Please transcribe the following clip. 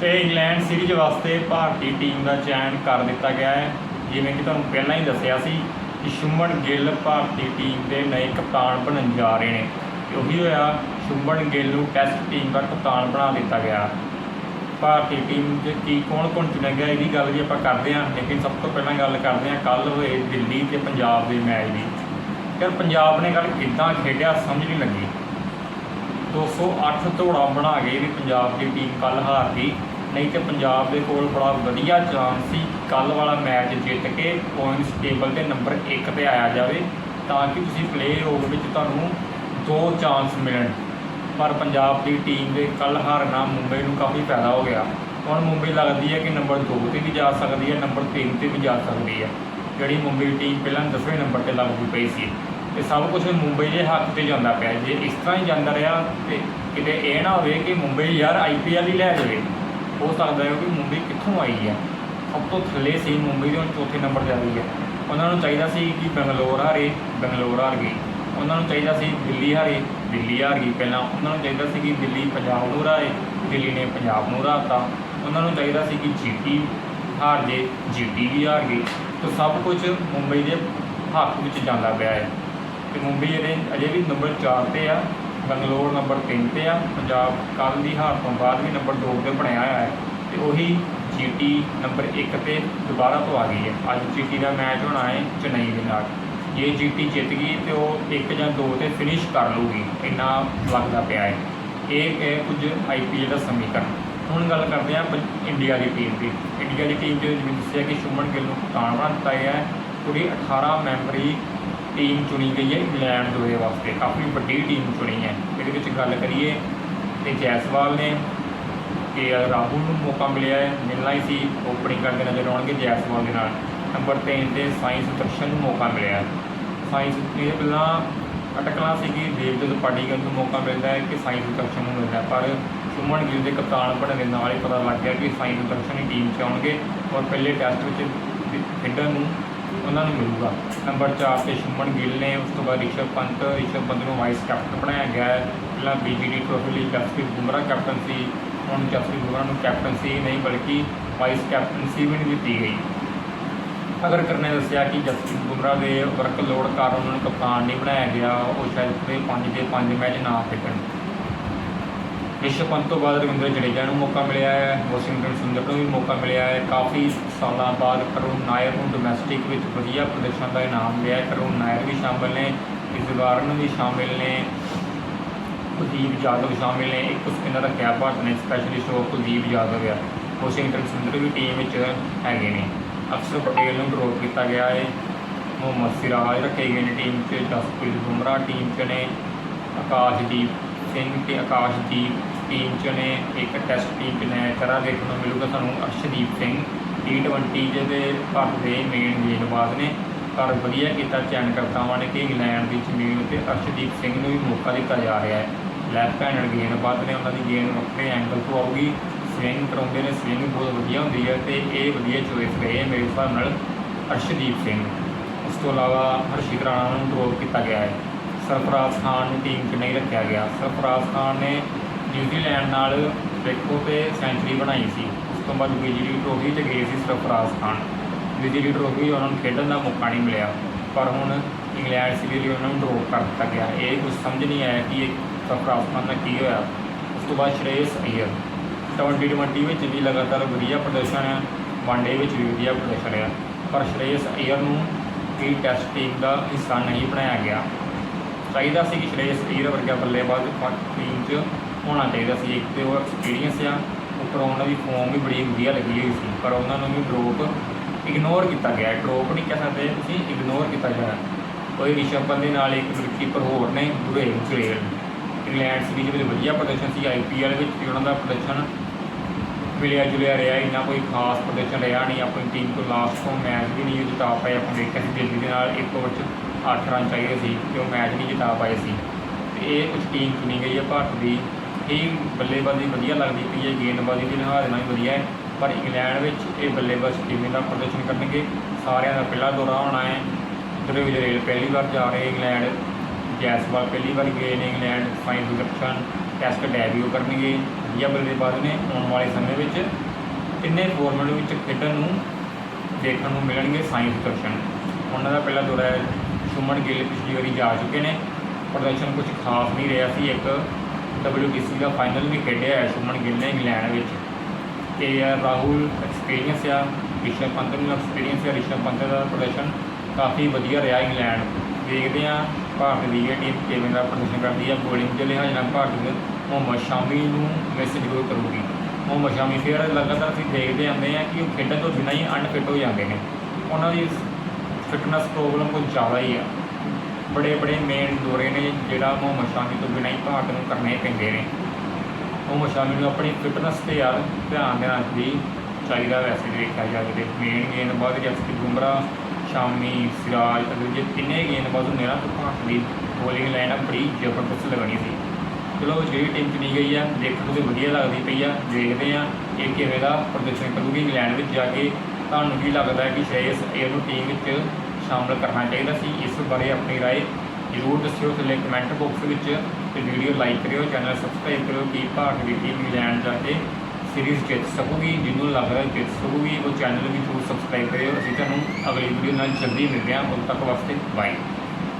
ਤੇ England series ਵਾਸਤੇ ਭਾਰਤੀ team ਦਾ ਚयन ਕਰ ਦਿੱਤਾ ਗਿਆ ਹੈ। ਜਿਵੇਂ ਕਿ ਤੁਹਾਨੂੰ ਪਹਿਲਾਂ ਹੀ ਦੱਸਿਆ ਸੀ ਕਿ ਸ਼ੁਭਮਨ ਗਿੱਲ ਭਾਰਤੀ ਟੀਮ ਦੇ ਨਵੇਂ ਕਪਤਾਨ ਬਣਨ ਜਾ ਰਹੇ ਨੇ ਤੇ ਉਹੀ ਹੋਇਆ ਸ਼ੁਭਮਨ ਗਿੱਲ ਨੂੰ ਟੈਸਟ ਟੀਮ ਦਾ ਕਪਤਾਨ ਬਣਾ ਦਿੱਤਾ ਗਿਆ। ਭਾਰਤੀ ਟੀਮ 'ਚ ਕੀ ਕੌਣ ਕੌਣ ਚੁਣਿਆ ਗਿਆ, ਇਹਦੀ ਗੱਲ ਵੀ ਆਪਾਂ ਕਰਦੇ ਹਾਂ, ਲੇਕਿਨ ਸਭ ਤੋਂ ਪਹਿਲਾਂ ਗੱਲ ਕਰਦੇ ਹਾਂ ਕੱਲ ਹੋਏ ਦਿੱਲੀ ਤੇ ਪੰਜਾਬ ਦੇ ਮੈਚ ਦੀ। ਯਾਰ, ਪੰਜਾਬ ਨੇ ਕੱਲ ਕਿੱਦਾਂ ਖੇਡਿਆ ਸਮਝ ਨਹੀਂ ਲੱਗੀ। 208 ਧੋੜਾ ਬਣਾ ਕੇ ਵੀ ਪੰਜਾਬ ਦੀ ਟੀਮ ਕੱਲ ਹਾਰ ਗਈ ਨਹੀਂ ਤੇ ਪੰਜਾਬ ਦੇ ਕੋਲ ਬੜਾ ਵਧੀਆ ਚਾਂਸ ਸੀ ਕੱਲ ਵਾਲਾ ਮੈਚ ਜਿੱਤ ਕੇ ਪੁਆਇੰਟਸ ਟੇਬਲ ਤੇ ਨੰਬਰ 1 ਤੇ ਆਇਆ ਜਾਵੇ, ਤਾਂ ਕਿ ਤੁਸੀਂ ਪਲੇਅ ਆਫ ਵਿੱਚ ਤੁਹਾਨੂੰ ਦੋ ਚਾਂਸ ਮਿਲਣ। ਪਰ ਪੰਜਾਬ ਦੀ ਟੀਮ ਦੇ ਕੱਲ ਹਾਰਨਾ ਮੁੰਬਈ ਨੂੰ ਕਾਫੀ ਫਾਇਦਾ ਹੋ ਗਿਆ। ਹੁਣ ਮੁੰਬਈ ਲੱਗਦੀ ਹੈ ਕਿ ਨੰਬਰ 2 ਤੇ ਵੀ ਜਾ ਸਕਦੀ ਹੈ ਨੰਬਰ 3 ਤੇ ਵੀ ਜਾ ਸਕਦੀ ਹੈ। ਜਿਹੜੀ ਮੁੰਬਈ ਟੀਮ ਪਹਿਲਾਂ 10ਵੇਂ ਨੰਬਰ ਤੇ ਲੱਗਦੀ ਪਈ ਸੀ। ਤੇ ਸਭ ਕੁਝ ਮੁੰਬਈ ਦੇ ਹੱਥ ਤੇ ਜਾਂਦਾ ਪਿਆ। ਜੇ ਇਸ ਤਰ੍ਹਾਂ ਹੀ ਜਾਂਦਾ ਰਿਹਾ ਤੇ ਕਿਤੇ ਇਹ ਨਾ ਹੋਵੇ ਕਿ ਮੁੰਬਈ ਯਾਰ ਆਈਪੀਐਲ ਹੀ ਲੈ ਜਾਵੇ। ਹੋ ਸਕਦਾ ਹੈ ਕਿ ਮੁੰਬਈ ਕਿੱਥੋਂ ਆਈ ਹੈ? ਸਭ ਤੋਂ ਥੱਲੇ ਸੀ ਮੁੰਬਈ ਦੇ ਹੁਣ ਚੌਥੇ ਨੰਬਰ ਤੇ ਆ ਗਈ ਹੈ। ਉਹਨਾਂ ਨੂੰ ਚਾਹੀਦਾ ਸੀ ਕਿ ਬੰਗਲੌਰ ਹਾਰੇ, ਬੰਗਲੌਰ ਹਾਰ ਗਈ। ਉਹਨਾਂ ਨੂੰ ਚਾਹੀਦਾ ਸੀ ਦਿੱਲੀ ਹਾਰੇ, ਦਿੱਲੀ ਹਾਰ ਗਈ। ਪਹਿਲਾਂ ਉਹਨਾਂ ਨੂੰ ਚਾਹੀਦਾ ਸੀ ਕਿ ਦਿੱਲੀ ਪੰਜਾਬ ਨੂੰ ਹਰਾਏ ਦਿੱਲੀ ਨੇ ਪੰਜਾਬ ਨੂੰ ਹਰਾਤਾ। ਉਹਨਾਂ ਨੂੰ ਚਾਹੀਦਾ ਸੀ ਕਿ ਜੀਟੀ ਹਾਰ ਜੇ, ਜੀਟੀ ਵੀ ਹਾਰ ਗਈ। ਤਾਂ ਸਭ ਕੁਝ ਮੁੰਬਈ ਦੇ ਹੱਕ ਵਿੱਚ ਜਾਂਦਾ ਪਿਆ ਹੈ। ਤੇ ਮੁੰਬਈ ਇਹਦੇ ਅਜੇ ਵੀ ਨੰਬਰ 4 ਤੇ ਆ। ਬੰਗਲੌਰ ਨੰਬਰ 3 ਤੇ ਆ, ਪੰਜਾਬ ਕੱਲ੍ਹ ਦੀ ਹਾਰ ਤੋਂ ਬਾਅਦ ਵੀ ਨੰਬਰ 2 ਤੇ ਬਣਿਆ ਹੋਇਆ ਹੈ ਤੇ ਉਹੀ ਜੀਟੀ ਨੰਬਰ 1 ਤੇ ਦੁਬਾਰਾ ਤੋਂ ਆ ਗਈ ਹੈ। ਅੱਜ ਜੀਟੀ ਦਾ ਮੈਚ ਹੋਣਾ ਹੈ ਚੇਨਈ ਦੇ ਨਾਲ। ਜੇ ਜੀਟੀ ਜਿੱਤ ਗਈ ਤੇ ਉਹ 1 ਜਾਂ 2 ਤੇ ਫਿਨਿਸ਼ ਕਰ ਲੂਗੀ ਇੰਨਾ ਲੱਗਦਾ ਪਿਆ ਹੈ। ਇਹ ਹੈ ਕੁਝ ਆਈਪੀਐਲ ਦਾ ਸਮੀਕਰਨ। ਹੁਣ ਗੱਲ ਕਰਦੇ ਹਾਂ ਪੰ- ਇੰਡੀਆ ਦੀ ਟੀਮ ਦੀ। ਇੰਡੀਆ ਦੀ ਟੀਮ ਦੇ ਵਿੱਚ ਜਿਵੇਂ ਦੱਸਿਆ ਕਿ ਸ਼ੁਭਮਨ ਗਿੱਲ ਨੂੰ ਕਪਤਾਨ ਬਣਾ ਦਿੱਤਾ ਗਿਆ ਹੈ। ਪੂਰੀ 18 ਮੈਂਬਰੀ ਟੀਮ ਚੁਣੀ ਗਈ ਹੈ, ਇੰਗਲੈਂਡ ਦੇ ਵਾਸਤੇ। ਕਾਫੀ ਵੱਡੀ ਟੀਮ ਚੁਣੀ ਹੈ। ਇਹਦੇ ਵਿੱਚ ਗੱਲ ਕਰੀਏ ਤੇ ਜੈਸਵਾਲ ਨੇ ਕਿ ਰਾਹੁਲ ਨੂੰ ਮੌਕਾ ਮਿਲਿਆ ਹੈ, ਮਿਲਣਾ ਹੀ ਸੀ। ਓਪਨਿੰਗ ਕਰਦੇ ਨਜ਼ਰ ਆਉਣਗੇ ਜੈਸਵਾਲ ਦੇ ਨਾਲ। ਨੰਬਰ 3 ਤੇ ਸਾਇੰਸ ਦਰਸ਼ਨ ਨੂੰ ਮੌਕਾ ਮਿਲਿਆ ਹੈ। ਸਾਇੰਸ ਇਹ ਪਹਿਲਾਂ ਅਟਕਲਾਂ ਸੀ ਕਿ ਦੇਵਦਤ ਪਾਟੀਗਲ ਨੂੰ ਮੌਕਾ ਮਿਲਦਾ ਹੈ ਕਿ ਸਾਇੰਸ ਦਰਸ਼ਨ ਨੂੰ ਮਿਲਦਾ ਪਰ ਸੁਮਨ ਗਿੱਲ ਦੇ ਕਪਤਾਨ ਬਣਨ ਦੇ ਨਾਲ ਹੀ ਪਤਾ ਲੱਗ ਗਿਆ ਕਿ ਸਾਇੰਸ ਦਰਸ਼ਨ ਹੀ ਟੀਮ 'ਚ ਆਉਣਗੇ ਔਰ ਪਹਿਲੇ ਟੈਸਟ ਵਿੱਚ ਖੇਡਣ ਨੂੰ ਉਹਨਾਂ ਨੂੰ ਮਿਲੂਗਾ। ਨੰਬਰ 4 ਤੇ ਸ਼ੁਮਨ ਗਿੱਲ ਨੇ ਉਸ ਤੋਂ ਬਾਅਦ ਰਿਸ਼ਵ ਪੰਤ ਰਿਸ਼ਵ ਪੰਤ ਨੂੰ ਵਾਈਸ ਕੈਪਟਨ ਬਣਾਇਆ ਗਿਆ ਹੈ। ਪਹਿਲਾਂ ਬੀਜੀਡੀ ਟਰੋਫੀ ਲਈ ਜਸਪ੍ਰੀਤ ਬੁਮਰਾ ਕੈਪਟਨ ਸੀ, ਹੁਣ ਜਸਪ੍ਰੀਤ ਬੁਮਰਾਹ ਨੂੰ ਕੈਪਟਨਸੀ ਨਹੀਂ, ਬਲਕਿ ਵਾਈਸ ਕੈਪਟਨਸੀ ਵੀ ਨਹੀਂ ਦਿੱਤੀ ਗਈ। ਅਗਰ ਕਰਨੇ ਦੱਸਿਆ ਕਿ ਜਸਪ੍ਰੀਤ ਬੁਮਰਾਹ ਦੇ ਵਰਕਲੋਡ ਕਾਰਨ ਉਹਨਾਂ ਨੂੰ ਕਪਤਾਨ ਨਹੀਂ ਬਣਾਇਆ ਗਿਆ, ਉਹ ਸ਼ਾਇਦ ਪੂਰੇ 5 ਦੇ 5 ਮੈਚ ਨਾ ਖੇਡਣ। ਰਿਸ਼ਵ ਪੰਤ ਤੋਂ ਬਾਅਦ ਰਵਿੰਦਰ ਜਡੇਜਾ ਨੂੰ ਮੌਕਾ ਮਿਲਿਆ ਹੈ ਵਾਸ਼ਿੰਗਟਨ ਸੁੰਦਰ ਨੂੰ ਵੀ ਮੌਕਾ ਮਿਲਿਆ ਹੈ। ਕਾਫੀ ਸਾਲਾਂ ਬਾਅਦ ਕਰੁਣ ਨਾਇਰ ਨੂੰ ਡੋਮੈਸਟਿਕ ਵਿੱਚ ਵਧੀਆ ਪ੍ਰਦਰਸ਼ਨ ਦਾ ਇਨਾਮ ਲਿਆ ਹੈ। ਕਰੁਣ ਨਾਇਰ ਵੀ ਸ਼ਾਮਲ ਨੇ ਇਸਵਾਰਨ ਵੀ ਸ਼ਾਮਿਲ ਨੇ, ਕੁਲਦੀਪ ਯਾਦਵ ਸ਼ਾਮਿਲ ਨੇ, ਇੱਕ ਇਹਨਾਂ ਦਾ ਕਿਆ ਭਾਰਤ ਨੇ ਸਪੈਸ਼ਲਿਸਟ ਉਹ ਕੁਲਦੀਪ ਯਾਦਵ ਆ। ਵਾਸ਼ਿੰਗਟਨ ਸੁੰਦਰ ਵੀ ਟੀਮ ਵਿੱਚ ਹੈਗੇ ਨੇ। ਅਕਸਰ ਪਟੇਲ ਨੂੰ ਡਰੋਪ ਕੀਤਾ ਗਿਆ ਹੈ। ਮੁਹੰਮਦ ਸਿਰਾਜ ਰੱਖੇ ਗਏ ਨੇ ਟੀਮ 'ਚ, ਜਸਪ੍ਰੀਤ ਬੁਮਰਾਹ ਟੀਮ 'ਚ ਨੇ, ਆਕਾਸ਼ਦੀਪ ਸਿੰਘ ਤੇ ਆਕਾਸ਼ਦੀਪ ਟੀਮ 'ਚ ਨੇ। ਇੱਕ ਟੈਸਟ ਟੀਮ 'ਚ ਨੇ ਤਰ੍ਹਾਂ ਦੇਖਣ ਨੂੰ ਮਿਲੂਗਾ ਤੁਹਾਨੂੰ ਅਰਸ਼ਦੀਪ ਸਿੰਘ T20 ਜਿਹਦੇ ਭਾਰਤ ਦੇ ਮੇਨ ਗੇਂਦਬਾਜ਼ ਨੇ। ਪਰ ਵਧੀਆ ਕੀਤਾ ਚੈਨ ਕਰਤਾਵਾਂ ਨੇ ਕਿ ਇੰਗਲੈਂਡ ਦੀ ਜ਼ਮੀਨ ਉੱਤੇ ਅਰਸ਼ਦੀਪ ਸਿੰਘ ਨੂੰ ਵੀ ਮੌਕਾ ਦਿੱਤਾ ਜਾ ਰਿਹਾ ਹੈ। ਲੈਫਟ ਹੈਂਡਡ ਗੇਂਦਬਾਜ਼ ਨੇ ਉਹਨਾਂ ਦੀ ਗੇਂਦ ਵੱਖਰੇ ਐਂਗਲ ਤੋਂ ਆਊਗੀ। ਸਵਿੰਗ ਕਰਾਉਂਦੇ ਨੇ ਸਵਿੰਗ ਬਹੁਤ ਵਧੀਆ ਹੁੰਦੀ ਹੈ ਤੇ ਇਹ ਵਧੀਆ ਚੋਇਸ ਰਹੇ ਹੈ ਮੇਰੇ ਹਿਸਾਬ ਨਾਲ ਅਰਸ਼ਦੀਪ ਸਿੰਘ। ਉਸ ਤੋਂ ਇਲਾਵਾ ਹਰਸ਼ਿਤ ਰਾਣਾ ਨੂੰ ਡਰੋਪ ਕੀਤਾ ਗਿਆ ਹੈ। ਸਰਫਰਾਜ਼ ਖਾਨ ਨੂੰ ਟੀਮ 'ਚ ਨਹੀਂ ਰੱਖਿਆ ਗਿਆ। ਸਰਫਰਾਜ਼ ਖਾਨ ਨੇ ਨਿਊਜ਼ੀਲੈਂਡ ਨਾਲ ਵੇਖੋ ਤੇ ਸੈਂਚਰੀ ਬਣਾਈ ਸੀ। ਉਸ ਤੋਂ ਬਾਅਦ ਵਿਜਲੀ ਟਰੋਫੀ 'ਚ ਗਏ ਸੀ ਸਰਫਰਾਜ਼ ਖਾਨ। ਵਿਜਲੀ ਟਰੋਫੀ ਉਹਨਾਂ ਨੂੰ ਖੇਡਣ ਦਾ ਮੌਕਾ ਨਹੀਂ ਮਿਲਿਆ। ਪਰ ਹੁਣ ਇੰਗਲੈਂਡ ਸੀਰੀਜ਼ ਲਈ ਉਹਨਾਂ ਨੂੰ ਡਰੋਪ ਕਰ ਦਿੱਤਾ ਗਿਆ। ਇਹ ਕੁਝ ਸਮਝ ਨਹੀਂ ਆਇਆ ਕਿ ਇਹ ਸਰਫਰਾਜ਼ ਖਾਨ ਦਾ ਕੀ ਹੋਇਆ। ਉਸ ਤੋਂ ਬਾਅਦ ਸ਼੍ਰੇਯਸ ਅਈਅਰ। 2020 ਵਿੱਚ ਵੀ ਲਗਾਤਾਰ ਵਧੀਆ ਪ੍ਰਦਰਸ਼ਨ ਹੈ ਵਨਡੇ ਵਿੱਚ ਵੀ ਵਧੀਆ ਪ੍ਰਦਰਸ਼ਨ ਰਿਹਾ ਪਰ ਸ਼੍ਰੇਯਸ ਅਈਅਰ ਨੂੰ ਵੀ ਟੈਸਟ ਟੀਮ ਦਾ ਹਿੱਸਾ ਨਹੀਂ ਬਣਾਇਆ ਗਿਆ। ਚਾਹੀਦਾ ਸੀ ਕਿ ਸ਼੍ਰੇਯਸ ਅਈਅਰ ਵਰਗਾ ਬੱਲੇਬਾਜ਼ ਟੀਮ 'ਚ ਹੋਣਾ ਚਾਹੀਦਾ ਸੀ। ਇੱਕ ਤੇ ਉਹ ਐਕਸਪੀਰੀਅੰਸ ਆ, ਉੱਪਰੋਂ ਉਹਨਾਂ ਦੀ ਫੋਮ ਵੀ ਬੜੀ ਵਧੀਆ ਲੱਗੀ ਹੋਈ ਸੀ, ਪਰ ਉਹਨਾਂ ਨੂੰ ਵੀ ਡਰੋਪ ਇਗਨੋਰ ਕੀਤਾ ਗਿਆ। ਡਰੋਪ ਨਹੀਂ ਕਹਿ ਸਕਦੇ ਤੁਸੀਂ ਇਗਨੋਰ ਕੀਤਾ ਗਿਆ ਕੋਈ ਰਿਸ਼ਵ ਪੰਤ ਦੇ ਨਾਲ ਇੱਕ ਵਿਕਟਕੀਪਰ ਹੋਰ ਨੇ ਗੁਰੇਲ ਗੁਰੇਲ ਇੰਗਲੈਂਡ ਸੀਰੀਜ਼ ਵਿੱਚ ਵਧੀਆ ਪ੍ਰਦਰਸ਼ਨ ਸੀ ਆਈਪੀਐਲ ਵਿੱਚ ਵੀ ਉਹਨਾਂ ਦਾ ਪ੍ਰਦਰਸ਼ਨ ਮਿਲਿਆ ਜੁਲਿਆ ਰਿਹਾ, ਇੰਨਾ ਕੋਈ ਖਾਸ ਪ੍ਰਦਰਸ਼ਨ ਰਿਹਾ ਨਹੀਂ, ਆਪਣੀ ਟੀਮ ਤੋਂ ਲਾਸਟ ਤੋਂ ਮੈਚ ਵੀ ਨਹੀਂ ਜਿਤਾ ਪਾਏ, ਆਪਾਂ ਦੇਖਿਆ ਸੀ ਦਿੱਲੀ ਦੇ ਨਾਲ ਇੱਕ ਓਵਰ 'ਚ 8 ਰਨ ਚਾਹੀਦੇ ਸੀ, ਤੇ ਉਹ ਮੈਚ ਨਹੀਂ ਜਿਤਾ ਪਾਏ ਸੀ। ਤੇ ਇਹ ਕੁਝ ਟੀਮ ਚੁਣੀ ਗਈ ਹੈ, ਭਾਰਤ ਦੀ ਇਹ ਬੱਲੇਬਾਜ਼ੀ ਵਧੀਆ ਲੱਗਦੀ ਪਈ ਹੈ, ਗੇਂਦਬਾਜ਼ੀ ਦੇ ਲਿਹਾਜ਼ ਨਾਲ ਵੀ ਵਧੀਆ ਹੈ, ਪਰ ਇੰਗਲੈਂਡ ਵਿੱਚ ਇਹ ਬੱਲੇਬਾਜ਼ ਟੀਮ ਦਾ ਪ੍ਰਦਰਸ਼ਨ ਕਰਨਗੇ, ਸਾਰਿਆਂ ਦਾ ਪਹਿਲਾ ਦੌਰਾ ਹੋਣਾ ਹੈ। ਧਰੁਵ ਜਰੇਲ ਪਹਿਲੀ ਵਾਰ ਜਾ ਰਹੇ, ਇੰਗਲੈਂਡ ਜੈਸਵਾਲ ਪਹਿਲੀ ਵਾਰ ਗਏ ਨੇ, England fine Darshan test debut ਕਰਨਗੇ। ਵਧੀਆ ਬੱਲੇਬਾਜ਼ ਨੇ ਆਉਣ ਵਾਲੇ ਸਮੇਂ ਵਿੱਚ। ਤਿੰਨੇ ਫਾਰਮੈਟ ਵਿੱਚ ਖੇਡਣ ਨੂੰ, ਦੇਖਣ ਨੂੰ ਮਿਲਣਗੇ ਸਾਇੰਸ ਦਰਸ਼ਨ। ਉਹਨਾਂ ਦਾ ਪਹਿਲਾ ਦੌਰਾ ਹੈ ਸੁਮਨ ਗਿੱਲ ਪਿਛਲੀ ਵਾਰੀ ਜਾ ਚੁੱਕੇ ਨੇ। ਪ੍ਰਦਰਸ਼ਨ ਕੁਝ ਖਾਸ ਨਹੀਂ ਰਿਹਾ ਸੀ। ਇੱਕ WBC ਦਾ ਫਾਈਨਲ ਵੀ ਖੇਡਿਆ ਹੈ ਸੁਮਨ ਗਿੱਲ ਨੇ ਇੰਗਲੈਂਡ ਵਿੱਚ। ਤੇ ਆ ਰਾਹੁਲ ਐਕਸਪੀਰੀਅੰਸ ਆ ਰਿਸ਼ਭ ਪੰਤ ਨੂੰ ਐਕਸਪੀਰੀਅੰਸ ਆ ਰਿਸ਼ਭ ਪੰਤ ਦਾ ਪ੍ਰਦਰਸ਼ਨ ਕਾਫੀ ਵਧੀਆ ਰਿਹਾ ਇੰਗਲੈਂਡ। ਦੇਖਦੇ ਆ ਭਾਰਤ ਦੀ ਇਹ ਟੀਮ ਕਿਵੇਂ ਦਾ ਪ੍ਰਦਰਸ਼ਨ ਕਰਦੀ ਹੈ ਬੋਲਿੰਗ ਦੇ ਲਿਹਾਜ਼ ਨਾਲ ਭਾਰਤ ਦੇ ਮੁਹੰਮਦ ਸ਼ਾਮੀ ਨੂੰ ਮਿਸ ਜ਼ਰੂਰ ਕਰੂਗੀ। ਮੁਹੰਮਦ ਸ਼ਾਮੀ ਫਿਰ ਲਗਾਤਾਰ ਅਸੀਂ ਦੇਖਦੇ ਆਉਂਦੇ ਆ ਕਿ ਉਹ ਖੇਡਣ ਤੋਂ ਬਿਨਾਂ ਹੀ ਅਨਫਿਟ ਹੋ ਜਾਂਦੇ ਨੇ। ਉਹਨਾਂ ਦੀ ਫਿਟਨੈਸ ਪ੍ਰੋਬਲਮ ਕੁਝ ਜ਼ਿਆਦਾ ਹੀ ਆ। ਬੜੇ ਬੜੇ ਮੇਨ ਦੌਰੇ ਨੇ ਜਿਹੜਾ ਮੁਹੰਮਦ ਸ਼ਾਮੀ ਤੋਂ ਬਿਨਾਂ ਹੀ ਭਾਰਤ ਨੂੰ ਕਰਨੇ ਪੈਂਦੇ ਨੇ। ਮੁਹੰਮਦ ਸ਼ਾਮੀ ਨੂੰ ਆਪਣੀ ਫਿਟਨੈਸ ਤੇ ਯਾਰ ਧਿਆਨ ਦੇਣਾ ਵੀ ਚਾਹੀਦਾ ਵੈਸੇ ਦੇਖਿਆ ਜਾਵੇ ਤੇ। ਮੇਨ ਗੇਂਦਬਾਜ਼ ਜਸਪ੍ਰੀਤ ਬੁਮਰਾ ਸ਼ਾਮੀ ਸਿਰਾਜ ਅਗਰ ਜੇ ਤਿੰਨੇ ਗੇਂਦਬਾਜ਼ ਹੁੰਦੇ ਨਾ ਤਾਂ ਭਾਰਤ ਦੀ ਬੋਲਿੰਗ ਲਾਈਨ ਬੜੀ ਜ਼ਬਰਦਸਤ ਲੱਗਣੀ ਸੀ ਚਲੋ ਜਿਹੜੀ ਟੀਮ ਚੁਣੀ ਗਈ ਆ ਦੇਖਣ ਨੂੰ ਤੇ ਵਧੀਆ ਲੱਗਦੀ ਪਈ ਆ ਦੇਖਦੇ ਆ ਇਹ ਕਿਵੇਂ ਦਾ ਪ੍ਰਦਰਸ਼ਨ ਕਰੂਗੀ ਇੰਗਲੈਂਡ ਵਿੱਚ ਜਾ ਕੇ ਤੁਹਾਨੂੰ ਕੀ ਲੱਗਦਾ ਹੈ ਕਿ ਸ਼੍ਰੇਯਸ ਅਯਰ ਨੂੰ ਟੀਮ ਵਿੱਚ ਸ਼ਾਮਲ ਕਰਨਾ ਚਾਹੀਦਾ ਸੀ ਇਸ ਬਾਰੇ ਆਪਣੀ رائے ਜ਼ਰੂਰ ਦੱਸਿਓ ਥੱਲੇ ਕਮੈਂਟ ਬਾਕਸ ਵਿੱਚ ਤੇ ਵੀਡੀਓ ਲਾਈਕ ਕਰਿਓ ਚੈਨਲ ਸਬਸਕ੍ਰਾਈਬ ਕਰਿਓ ਕਿ ਭਾਰਤ ਦੀ ਟੀਮ ਇੰਗਲੈਂਡ ਜਾ ਕੇ ਸੀਰੀਜ਼ ਜਿੱਤ ਸਕੂਗੀ, ਜਿਹਨੂੰ ਲੱਗ ਰਿਹਾ ਜਿੱਤ ਸਕੂਗੀ, ਉਹ ਚੈਨਲ ਵੀ ਜ਼ਰੂਰ ਸਬਸਕ੍ਰਾਈਬ ਕਰਿਓ। ਅਸੀਂ ਤੁਹਾਨੂੰ ਅਗਲੀ ਵੀਡੀਓ ਨਾਲ ਜਲਦੀ ਮਿਲਦੇ ਹਾਂ। ਉਦੋਂ ਤੱਕ ਵਾਸਤੇ ਬਾਏ